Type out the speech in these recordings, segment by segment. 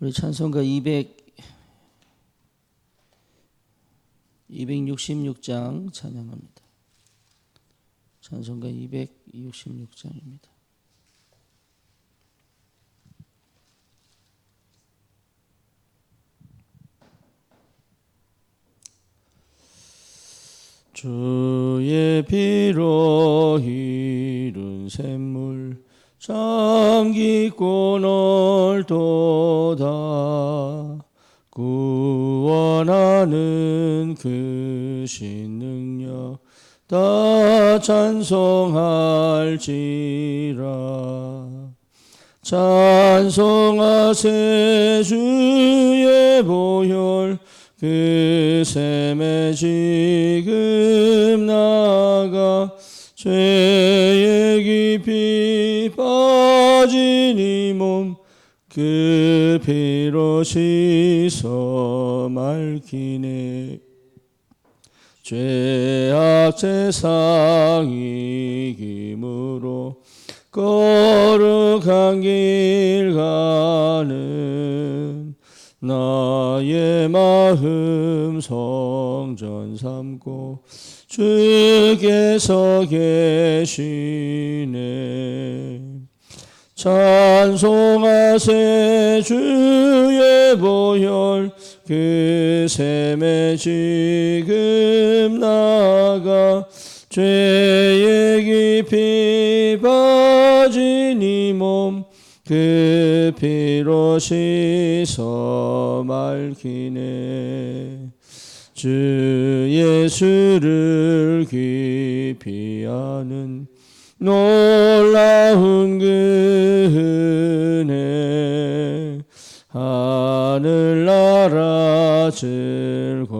우리 찬송가 200 266장 찬양합니다. 찬송가 266장입니다. 주의 피로 이룬 샘물 참 깊고 넓도다 구원하는 그 신능력 다 찬송할지라. 찬송하세 주의 보혈 그 샘에 지금 나가 죄에 깊이 빠진 이 몸 그 피로 씻어 맑히네. 죄악 세상 이김으로 거룩한 길 가는 나의 마음 성전 삼고 주께서 계시네. 찬송하세 주의 보혈 그 샘에 지금 나가 죄에 깊이 빠진 이몸 그 피로 씻어 맑히네 주 예수를 아는 놀라운 그 은혜 하늘나라 즐거움이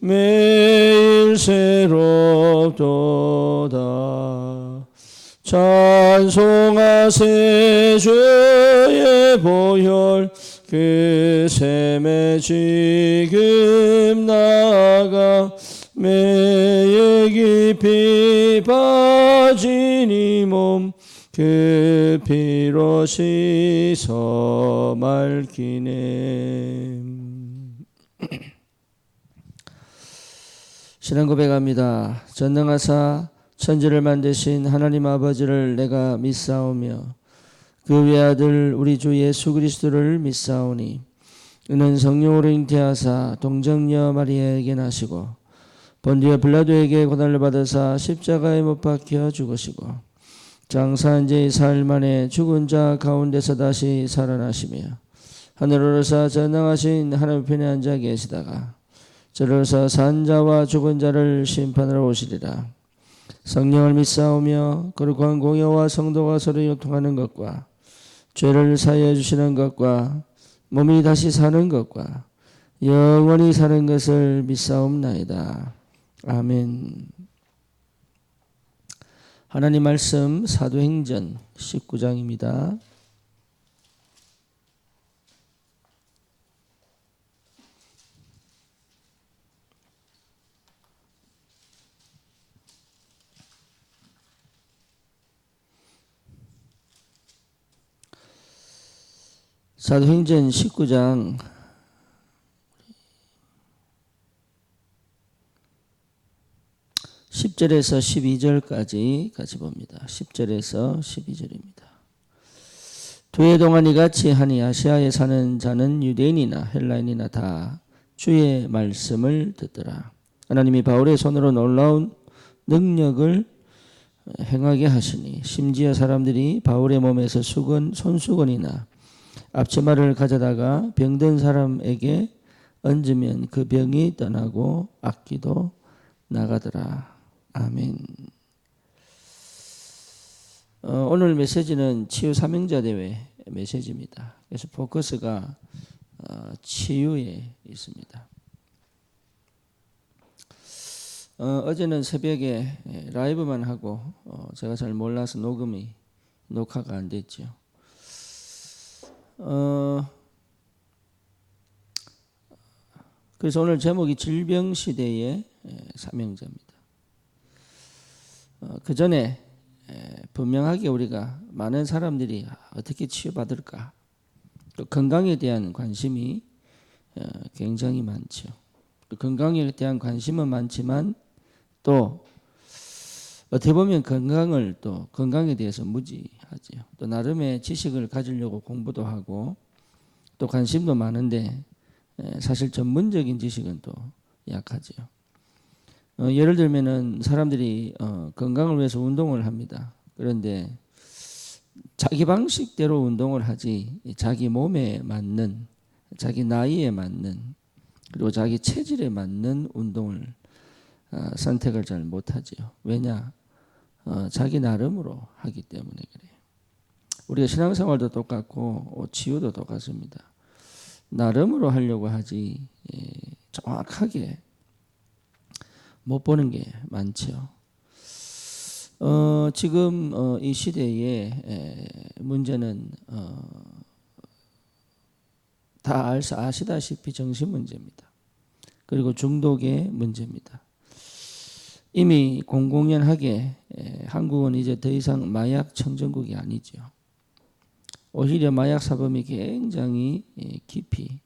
매일 새롭도다. 찬송하세 주의 보혈 그 샘에 지금 나가 매일 깊이 이몸그 피로 씻어 맑히네 신앙 고백합니다. 전능하사 천지를 만드신 하나님 아버지를 내가 믿사오며 그 외아들 우리 주 예수 그리스도를 믿사오니 이는 성령으로 잉태하사 동정녀 마리아에게 나시고 본디어 빌라도에게 고난을 받으사 십자가에 못 박혀 죽으시고 장사한 지 사흘 만에 죽은 자 가운데서 다시 살아나시며 하늘로서 전능하신 하나님 편에 앉아 계시다가 저로서 산 자와 죽은 자를 심판하러 오시리라. 성령을 믿사오며 거룩한 공여와 성도가 서로 요통하는 것과 죄를 사하여 주시는 것과 몸이 다시 사는 것과 영원히 사는 것을 믿사옵나이다. 아멘. 하나님 말씀 사도행전 19장입니다. 사도행전 19장 십 절에서 12절까지 같이 봅니다. 10절에서 12절입니다. 두 해 동안 이같이 하니 아시아에 사는 자는 유대인이나 헬라인이나 다 주의 말씀을 듣더라. 하나님이 바울의 손으로 놀라운 능력을 행하게 하시니 심지어 사람들이 바울의 몸에서 수건 손수건이나 앞치마를 가져다가 병든 사람에게 얹으면 그 병이 떠나고 악기도 나가더라. 아멘. 어, 오늘 메시지는 치유 삼형자 대회 메시지입니다. 그래서 포커스가 어, 치유에 있습니다. 어, 제는 새벽에 라이브만 하고 어, 제가 잘 몰라서 녹음이 녹화가 안 됐죠. 어, 그래서 오늘 제목이 질병 시대의 사명자입니다. 어, 그 전에 분명하게 우리가 많은 사람들이 어떻게 치유받을까? 또 건강에 대한 관심이 어, 굉장히 많죠. 건강에 대한 관심은 많지만 또 어떻게 보면 건강을 또 건강에 대해서 무지하죠. 또 나름의 지식을 가지려고 공부도 하고 또 관심도 많은데 사실 전문적인 지식은 또 약하죠. 어, 예를 들면은 사람들이 어, 건강을 위해서 운동을 합니다. 그런데 자기 방식대로 운동을 하지 자기 몸에 맞는 자기 나이에 맞는 그리고 자기 체질에 맞는 운동을 어, 선택을 잘 못하지요. 왜냐? 어, 자기 나름으로 하기 때문에 그래요. 우리가 신앙생활도 똑같고 치유도 똑같습니다. 나름으로 하려고 하지 예, 정확하게 못 보는 게 많죠. 어, 지금 어, 이 시대의 에, 문제는 어, 다 아시다시피 정신 문제입니다. 그리고 중독의 문제입니다. 이미 공공연하게 한국은 이제 더 이상 마약 청정국이 아니죠. 오히려 마약 사범이 굉장히 깊이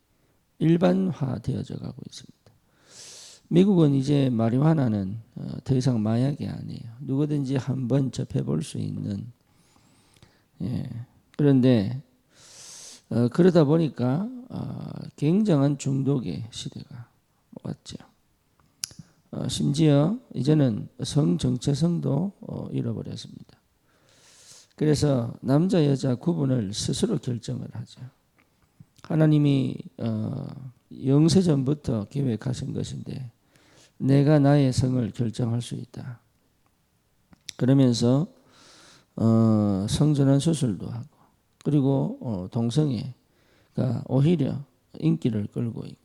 일반화되어져 가고 있습니다. 미국은 이제 마리화나는 어, 더 이상 마약이 아니에요. 누구든지 한번 접해볼 수 있는. 예. 그런데 어, 그러다 보니까 어, 굉장한 중독의 시대가 왔죠. 어, 심지어 이제는 성 정체성도 어, 잃어버렸습니다. 그래서 남자 여자 구분을 스스로 결정을 하죠. 하나님이 어, 영세 전부터 계획하신 것인데 내가 나의 성을 결정할 수 있다. 그러면서 어, 성전환 수술도 하고 그리고 어, 동성애가 오히려 인기를 끌고 있고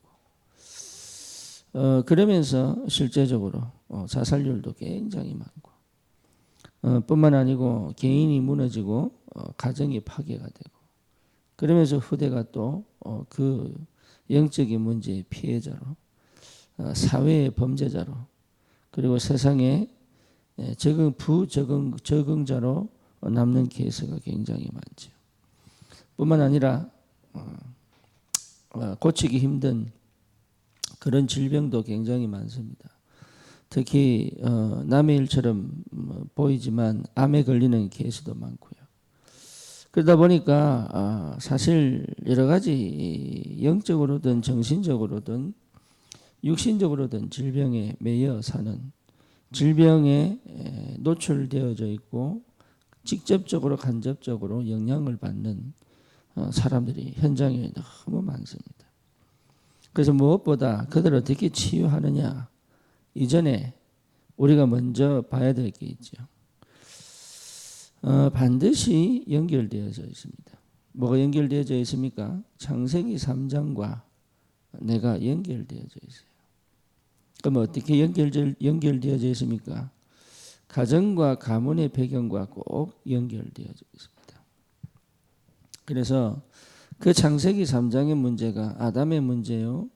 어, 그러면서 실제적으로 어, 자살률도 굉장히 많고 어, 뿐만 아니고 개인이 무너지고 어, 가정이 파괴가 되고 그러면서 후대가 또그 어, 영적인 문제의 피해자로 어, 사회의 범죄자로 그리고 세상에 예, 적응 부적응 적응자로 남는 케이스가 굉장히 많죠. 뿐만 아니라 어, 고치기 힘든 그런 질병도 굉장히 많습니다. 특히 어, 남의 일처럼 뭐 보이지만 암에 걸리는 케이스도 많고요. 그러다 보니까 아, 사실 여러 가지 영적으로든 정신적으로든 육신적으로든 질병에 매여 사는 질병에 노출되어져 있고 직접적으로 간접적으로 영향을 받는 어, 사람들이 현장에 너무 많습니다. 그래서 무엇보다 그들을 어떻게 치유하느냐 이전에 우리가 먼저 봐야 될 게 있죠. 어, 반드시 연결되어져 있습니다. 뭐가 연결되어져 있습니까? 창세기 3장과 내가 연결되어져 있어요. 그럼 어떻게 연결, 연결되어져 있습니까? 가정과 가문의 배경과 꼭 연결되어져 있습니다. 그래서 그 창세기 3장의 문제가 아담의 문제요.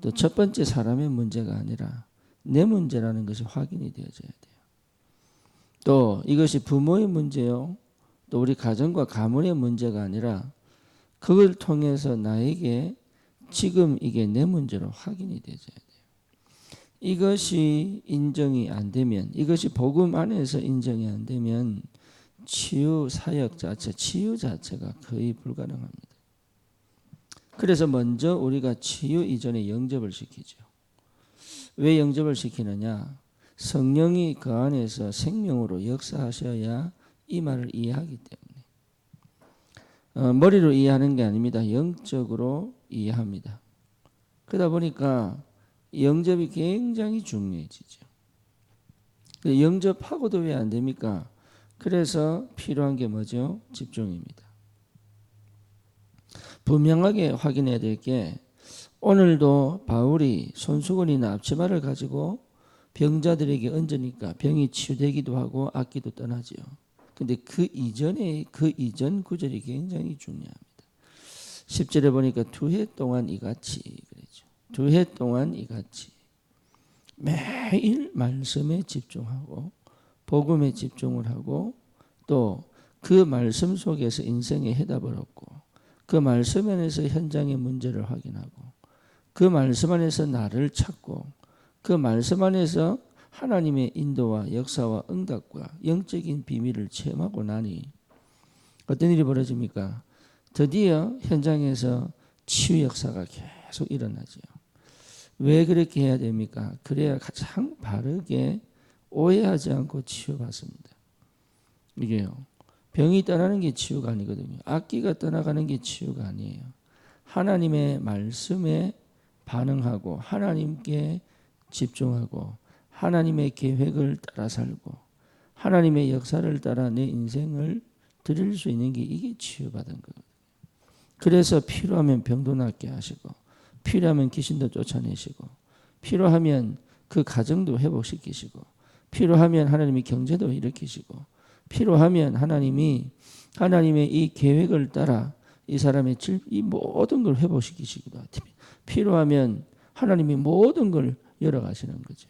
또 첫 번째 사람의 문제가 아니라 내 문제라는 것이 확인이 되어져야 돼요. 또 이것이 부모의 문제요. 또 우리 가정과 가문의 문제가 아니라 그걸 통해서 나에게 지금 이게 내 문제로 확인이 되어져야 돼요. 이것이 인정이 안 되면 이것이 복음 안에서 인정이 안 되면 치유 사역 자체, 치유 자체가 거의 불가능합니다. 그래서 먼저 우리가 치유 이전에 영접을 시키죠. 왜 영접을 시키느냐? 성령이 그 안에서 생명으로 역사하셔야 이 말을 이해하기 때문에. 어, 머리로 이해하는 게 아닙니다. 영적으로 이해합니다. 그러다 보니까 영접이 굉장히 중요해지죠. 영접하고도 왜 안 됩니까? 그래서 필요한 게 뭐죠? 집중입니다. 분명하게 확인해야 될 게 오늘도 바울이 손수건이나 앞치마를 가지고 병자들에게 얹으니까 병이 치유되기도 하고 악기도 떠나지요. 근데 그 이전에 그 이전 구절이 굉장히 중요합니다. 10절에 보니까 두 해 동안 이같이 그랬죠. 두 해 동안 이같이 매일 말씀에 집중하고 복음에 집중을 하고 또 그 말씀 속에서 인생의 해답을 얻고 그 말씀 안에서 현장의 문제를 확인하고 그 말씀 안에서 나를 찾고 그 말씀 안에서 하나님의 인도와 역사와 응답과 영적인 비밀을 체험하고 나니 어떤 일이 벌어집니까? 드디어 현장에서 치유 역사가 계속 일어나죠. 왜 그렇게 해야 됩니까? 그래야 가장 바르게 오해하지 않고 치유받습니다. 이게요. 병이 떠나는 게 치유가 아니거든요. 악기가 떠나가는 게 치유가 아니에요. 하나님의 말씀에 반응하고 하나님께 집중하고 하나님의 계획을 따라 살고 하나님의 역사를 따라 내 인생을 드릴 수 있는 게 이게 치유받은 거거든요. 그래서 필요하면 병도 낫게 하시고 필요하면 귀신도 쫓아내시고 필요하면 그 가정도 회복시키시고 필요하면 하나님이 경제도 일으키시고 필요하면 하나님이 하나님의 이 계획을 따라 이 사람의 질, 이 모든 걸 회복시키시기도 하고 필요하면 하나님이 모든 걸 열어가시는 거죠.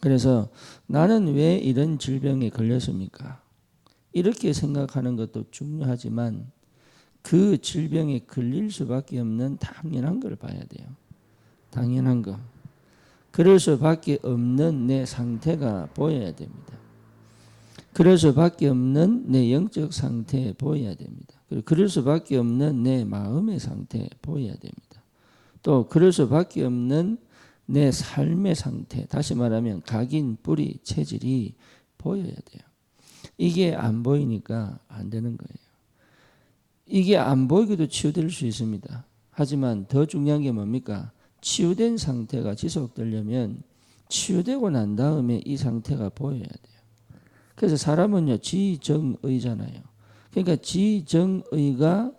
그래서 나는 왜 이런 질병에 걸렸습니까? 이렇게 생각하는 것도 중요하지만 그 질병에 걸릴 수밖에 없는 당연한 걸 봐야 돼요. 당연한 거. 그럴 수밖에 없는 내 상태가 보여야 됩니다. 그럴 수밖에 없는 내 영적 상태 보여야 됩니다. 그리고 그럴 수밖에 없는 내 마음의 상태 보여야 됩니다. 또 그럴 수밖에 없는 내 삶의 상태, 다시 말하면 각인, 뿌리, 체질이 보여야 돼요. 이게 안 보이니까 안 되는 거예요. 이게 안 보이기도 치유될 수 있습니다. 하지만 더 중요한 게 뭡니까? 치유된 상태가 지속되려면 치유되고 난 다음에 이 상태가 보여야 돼요. 그래서 사람은요 지정의잖아요. 그러니까 지정의가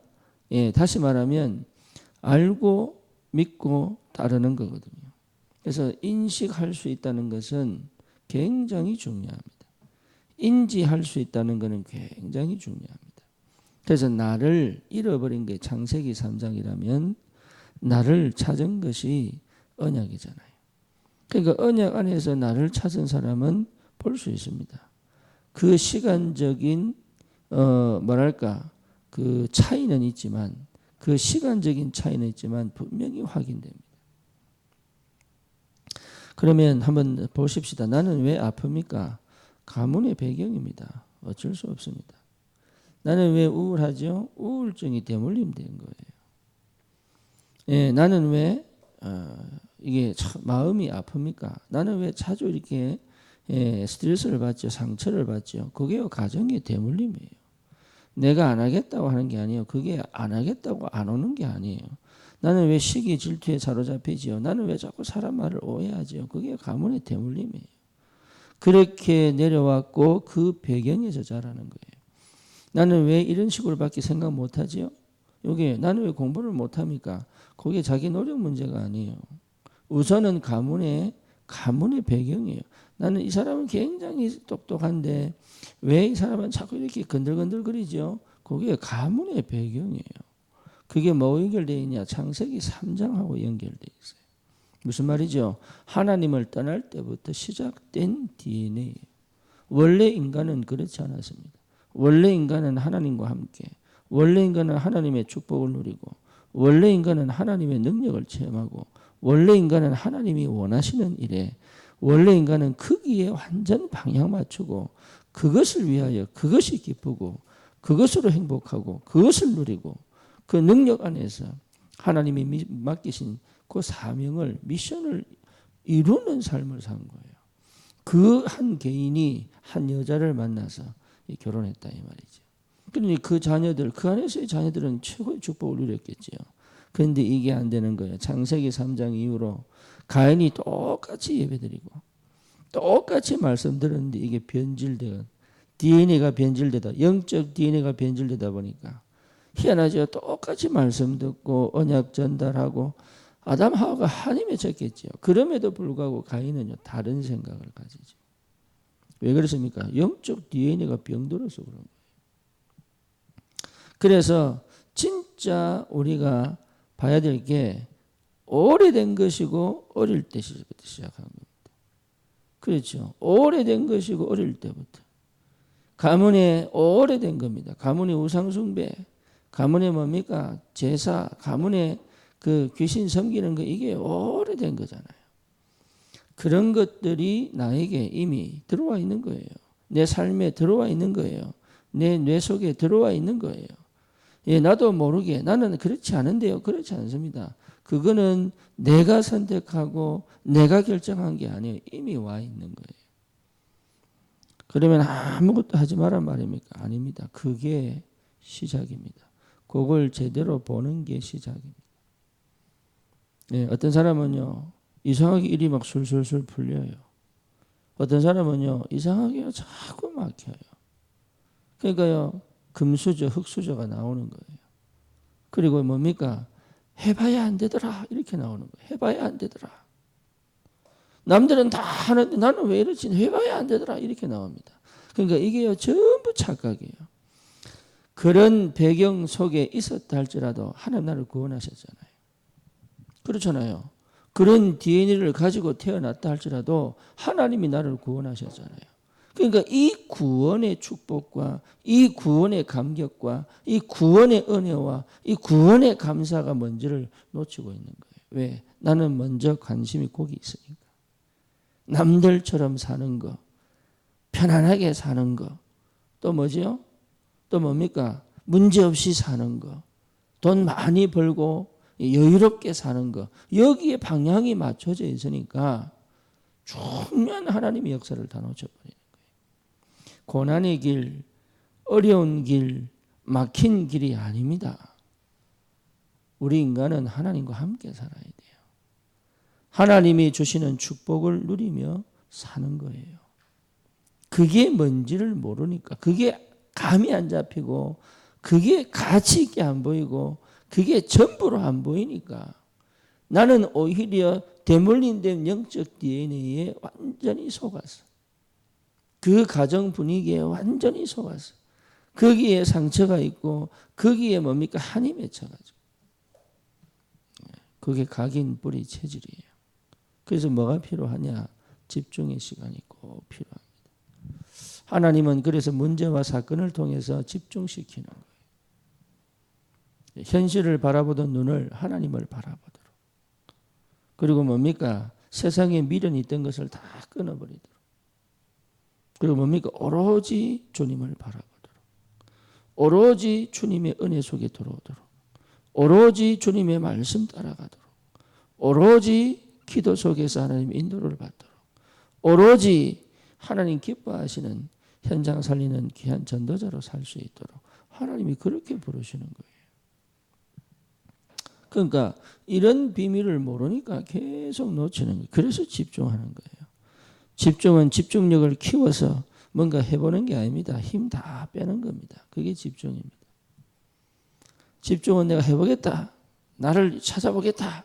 예, 다시 말하면 알고 믿고 따르는 거거든요. 그래서 인식할 수 있다는 것은 굉장히 중요합니다. 인지할 수 있다는 것은 굉장히 중요합니다. 그래서 나를 잃어버린 게 창세기 3장이라면 나를 찾은 것이 언약이잖아요. 그러니까 언약 안에서 나를 찾은 사람은 볼 수 있습니다. 그 시간적인 어 뭐랄까 그 차이는 있지만 그 시간적인 차이는 있지만 분명히 확인됩니다. 그러면 한번 보십시다. 나는 왜 아픕니까? 가문의 배경입니다. 어쩔 수 없습니다. 나는 왜 우울하죠? 우울증이 대물림된 거예요. 예, 나는 왜 어, 이게 마음이 아픕니까? 나는 왜 자주 이렇게 예, 스트레스를 받죠, 상처를 받죠. 그게 가정의 대물림이에요. 내가 안 하겠다고 하는 게 아니에요. 그게 안 하겠다고 안 오는 게 아니에요. 나는 왜 시기 질투에 사로잡히지요? 나는 왜 자꾸 사람 말을 오해하지요? 그게 가문의 대물림이에요. 그렇게 내려왔고 그 배경에서 자라는 거예요. 나는 왜 이런 식으로밖에 생각 못하지요? 여기 나는 왜 공부를 못합니까? 그게 자기 노력 문제가 아니에요. 우선은 가문의 가문의 배경이에요. 나는 이 사람은 굉장히 똑똑한데 왜 이 사람은 자꾸 이렇게 건들건들거리죠? 그게 가문의 배경이에요. 그게 뭐 연결되어 있냐? 창세기 3장하고 연결되어 있어요. 무슨 말이죠? 하나님을 떠날 때부터 시작된 DNA예요. 원래 인간은 그렇지 않았습니다. 원래 인간은 하나님과 함께, 원래 인간은 하나님의 축복을 누리고, 원래 인간은 하나님의 능력을 체험하고, 원래 인간은 하나님이 원하시는 일에, 원래 인간은 크기에 완전 방향 맞추고, 그것을 위하여 그것이 기쁘고, 그것으로 행복하고, 그것을 누리고, 그 능력 안에서 하나님이 맡기신 그 사명을, 미션을 이루는 삶을 산 거예요. 그 한 개인이 한 여자를 만나서 결혼했다 이 말이죠. 그러니 그 자녀들 그 안에서의 자녀들은 최고의 축복을 누렸겠지요. 그런데 이게 안 되는 거예요. 창세기 3장 이후로 가인이 똑같이 예배드리고 똑같이 말씀 들었는데 이게 변질되어 DNA가 변질되다 영적 DNA가 변질되다 보니까 희한하죠. 똑같이 말씀 듣고 언약 전달하고 아담 하와가 하나님에 졌겠죠. 그럼에도 불구하고 가인은요 다른 생각을 가지죠. 왜 그렇습니까? 영적 DNA가 병들어서 그런 거예요. 그래서 진짜 우리가 봐야 될 게 오래된 것이고 어릴 때부터 시작하는 겁니다. 그렇죠. 오래된 것이고 어릴 때부터. 가문에 오래된 겁니다. 가문의 우상숭배, 가문의 뭡니까? 제사, 가문의 그 귀신 섬기는 거 이게 오래된 거잖아요. 그런 것들이 나에게 이미 들어와 있는 거예요. 내 삶에 들어와 있는 거예요. 내 뇌 속에 들어와 있는 거예요. 예, 나도 모르게 나는 그렇지 않은데요. 그렇지 않습니다. 그거는 내가 선택하고 내가 결정한 게 아니에요. 이미 와 있는 거예요. 그러면 아무것도 하지 마란 말입니까? 아닙니다. 그게 시작입니다. 그걸 제대로 보는 게 시작입니다. 예, 어떤 사람은요, 이상하게 일이 막 술술술 풀려요. 어떤 사람은요, 이상하게 자꾸 막혀요. 그러니까요, 금수저, 흑수저가 나오는 거예요. 그리고 뭡니까? 해봐야 안 되더라. 이렇게 나오는 거예요. 해봐야 안 되더라. 남들은 다 하는데 나는 왜 이러지? 해봐야 안 되더라. 이렇게 나옵니다. 그러니까 이게요, 전부 착각이에요. 그런 배경 속에 있었다 할지라도 하나님 나를 구원하셨잖아요. 그렇잖아요. 그런 DNA를 가지고 태어났다 할지라도 하나님이 나를 구원하셨잖아요. 그러니까 이 구원의 축복과 이 구원의 감격과 이 구원의 은혜와 이 구원의 감사가 뭔지를 놓치고 있는 거예요. 왜? 나는 먼저 관심이 거기 있으니까. 남들처럼 사는 거, 편안하게 사는 거, 또 뭐지요? 또 뭡니까? 문제 없이 사는 거, 돈 많이 벌고 여유롭게 사는 거, 여기에 방향이 맞춰져 있으니까 중요한 하나님의 역사를 다 놓쳐버리는 거예요. 고난의 길, 어려운 길, 막힌 길이 아닙니다. 우리 인간은 하나님과 함께 살아야 돼요. 하나님이 주시는 축복을 누리며 사는 거예요. 그게 뭔지를 모르니까 그게 감이 안 잡히고 그게 가치 있게 안 보이고 그게 전부로 안 보이니까 나는 오히려 대물림된 영적 DNA에 완전히 속았어. 그 가정 분위기에 완전히 속았어. 거기에 상처가 있고 거기에 뭡니까 한이 맺혀가지고 그게 각인 뿌리 체질이에요. 그래서 뭐가 필요하냐? 집중의 시간이 꼭 필요합니다. 하나님은 그래서 문제와 사건을 통해서 집중시키는 거예요. 현실을 바라보던 눈을 하나님을 바라보도록. 그리고 뭡니까? 세상에 미련이 있던 것을 다 끊어버리도록. 그리고 뭡니까? 오로지 주님을 바라보도록. 오로지 주님의 은혜 속에 들어오도록. 오로지 주님의 말씀 따라가도록. 오로지 기도 속에서 하나님 인도를 받도록. 오로지 하나님 기뻐하시는 현장 살리는 귀한 전도자로 살 수 있도록 하나님이 그렇게 부르시는 거예요. 그러니까 이런 비밀을 모르니까 계속 놓치는 거예요. 그래서 집중하는 거예요. 집중은 집중력을 키워서 뭔가 해보는 게 아닙니다. 힘 다 빼는 겁니다. 그게 집중입니다. 집중은 내가 해보겠다. 나를 찾아보겠다.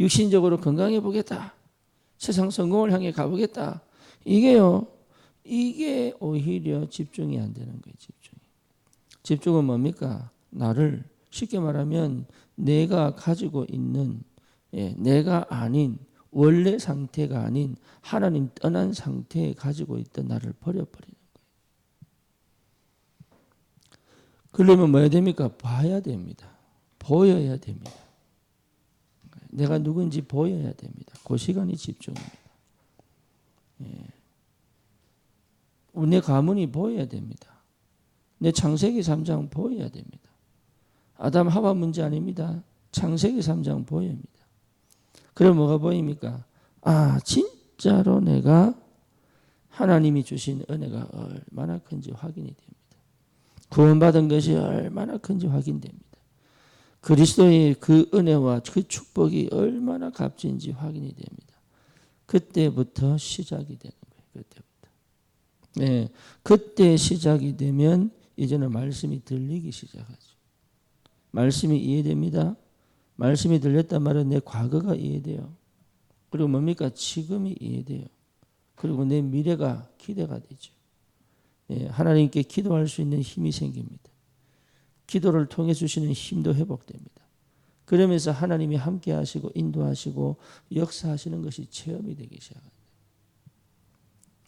육신적으로 건강해 보겠다. 세상 성공을 향해 가보겠다. 이게요. 이게 오히려 집중이 안 되는 거예요. 집중이. 집중은 뭡니까? 나를 쉽게 말하면 내가 가지고 있는 예, 내가 아닌 원래 상태가 아닌 하나님 떠난 상태에 가지고 있던 나를 버려버리는 거예요. 그러면 뭐 해야 됩니까? 봐야 됩니다. 보여야 됩니다. 내가 누군지 보여야 됩니다. 그 시간이 집중입니다. 예. 내 가문이 보여야 됩니다. 내 창세기 3장 보여야 됩니다. 아담 하와 문제 아닙니다. 창세기 3장 보입니다. 그럼 뭐가 보입니까? 아, 진짜로 내가 하나님이 주신 은혜가 얼마나 큰지 확인이 됩니다. 구원받은 것이 얼마나 큰지 확인됩니다. 그리스도의 그 은혜와 그 축복이 얼마나 값진지 확인이 됩니다. 그때부터 시작이 되는 거예요. 그때부터. 네, 그때 시작이 되면 이제는 말씀이 들리기 시작하죠. 말씀이 이해됩니다. 말씀이 들렸단 말은 내 과거가 이해돼요. 그리고 뭡니까? 지금이 이해돼요. 그리고 내 미래가 기대가 되죠. 예, 하나님께 기도할 수 있는 힘이 생깁니다. 기도를 통해 주시는 힘도 회복됩니다. 그러면서 하나님이 함께 하시고 인도하시고 역사하시는 것이 체험이 되기 시작합니다.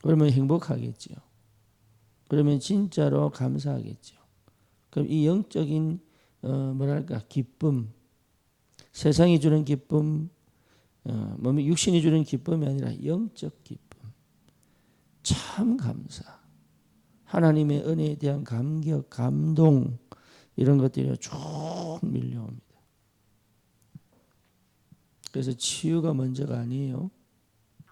그러면 행복하겠죠. 그러면 진짜로 감사하겠죠. 그럼 이 영적인 어, 뭐랄까 기쁨, 세상이 주는 기쁨, 어, 뭐 육신이 주는 기쁨이 아니라 영적 기쁨, 참 감사, 하나님의 은혜에 대한 감격, 감동 이런 것들이 쭉 밀려옵니다. 그래서 치유가 먼저가 아니에요.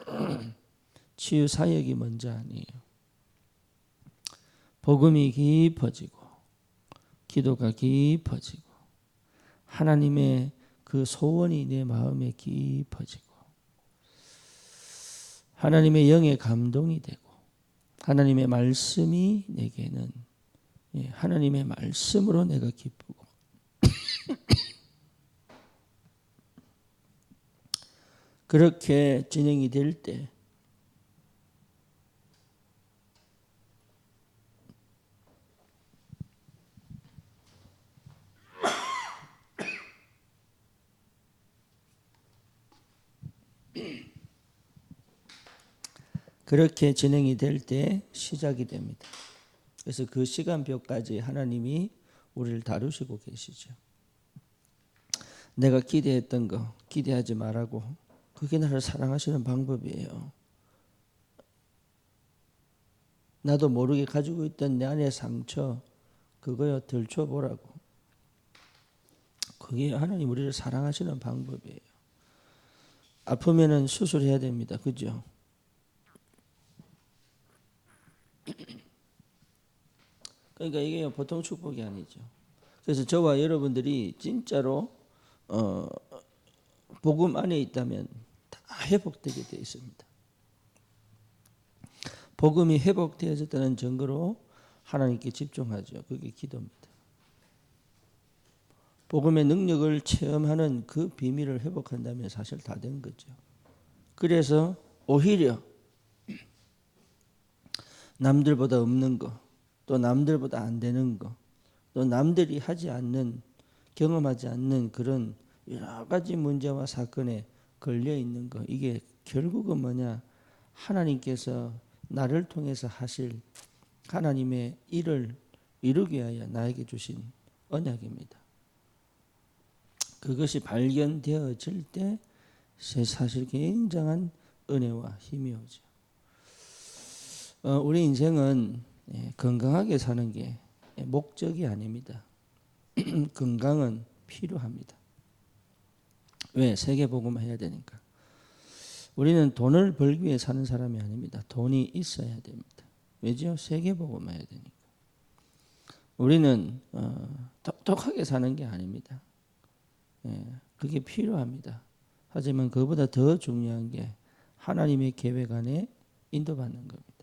치유 사역이 먼저 아니에요. 복음이 깊어지고 기도가 깊어지고 하나님의 그 소원이 내 마음에 깊어지고 하나님의 영의 감동이 되고 하나님의 말씀이 내게는 예, 하나님의 말씀으로 내가 기쁘고 그렇게 진행이 될 때 그렇게 진행이 될 때 시작이 됩니다. 그래서 그 시간표까지 하나님이 우리를 다루시고 계시죠. 내가 기대했던 거 기대하지 말라고 그게 나를 사랑하시는 방법이에요. 나도 모르게 가지고 있던 내 안의 상처 그거요 들춰 보라고. 그게 하나님 우리를 사랑하시는 방법이에요. 아프면은 수술해야 됩니다. 그죠? 그러니까 이게 보통 축복이 아니죠. 그래서 저와 여러분들이 진짜로 어, 복음 안에 있다면 다 회복되게 되어 있습니다. 복음이 회복되어졌다는 증거로 하나님께 집중하죠. 그게 기도입니다. 복음의 능력을 체험하는 그 비밀을 회복한다면 사실 다 된 거죠. 그래서 오히려 남들보다 없는 거, 또 남들보다 안 되는 거, 또 남들이 하지 않는 경험하지 않는 그런 여러 가지 문제와 사건에 걸려 있는 거 이게 결국은 뭐냐 하나님께서 나를 통해서 하실 하나님의 일을 이루기 위하여 나에게 주신 언약입니다. 그것이 발견되어질 때 사실 굉장한 은혜와 힘이 오죠. 어, 우리 인생은 예, 건강하게 사는 게 목적이 아닙니다. 건강은 필요합니다. 왜? 세계복음 해야 되니까. 우리는 돈을 벌기 위해 사는 사람이 아닙니다. 돈이 있어야 됩니다. 왜죠? 세계복음 해야 되니까. 우리는 어, 똑똑하게 사는 게 아닙니다. 예, 그게 필요합니다. 하지만 그보다 더 중요한 게 하나님의 계획 안에 인도받는 겁니다.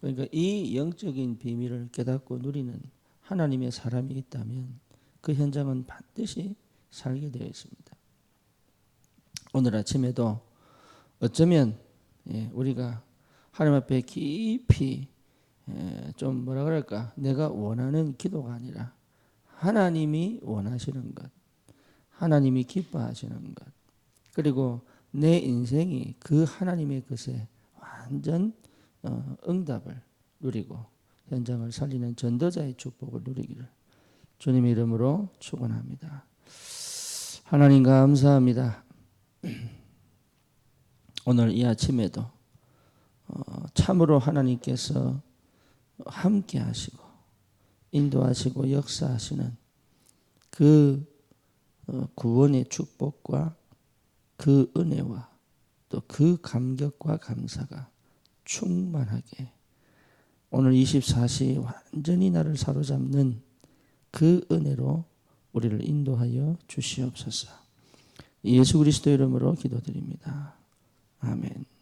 그러니까 이 영적인 비밀을 깨닫고 누리는 하나님의 사람이 있다면 그 현장은 반드시 살게 되어 있습니다. 오늘 아침에도 어쩌면 예, 우리가 하나님 앞에 깊이 예, 좀 뭐라 그럴까 내가 원하는 기도가 아니라 하나님이 원하시는 것, 하나님이 기뻐하시는 것, 그리고 내 인생이 그 하나님의 것에 완전 어, 응답을 누리고 현장을 살리는 전도자의 축복을 누리기를 주님의 이름으로 축원합니다. 하나님 감사합니다. 오늘 이 아침에도 어, 참으로 하나님께서 함께 하시고 인도하시고 역사하시는 그 어, 구원의 축복과 그 은혜와 또 그 감격과 감사가 충만하게 오늘 24시 완전히 나를 사로잡는 그 은혜로 우리를 인도하여 주시옵소서. 예수 그리스도 이름으로 기도드립니다. 아멘.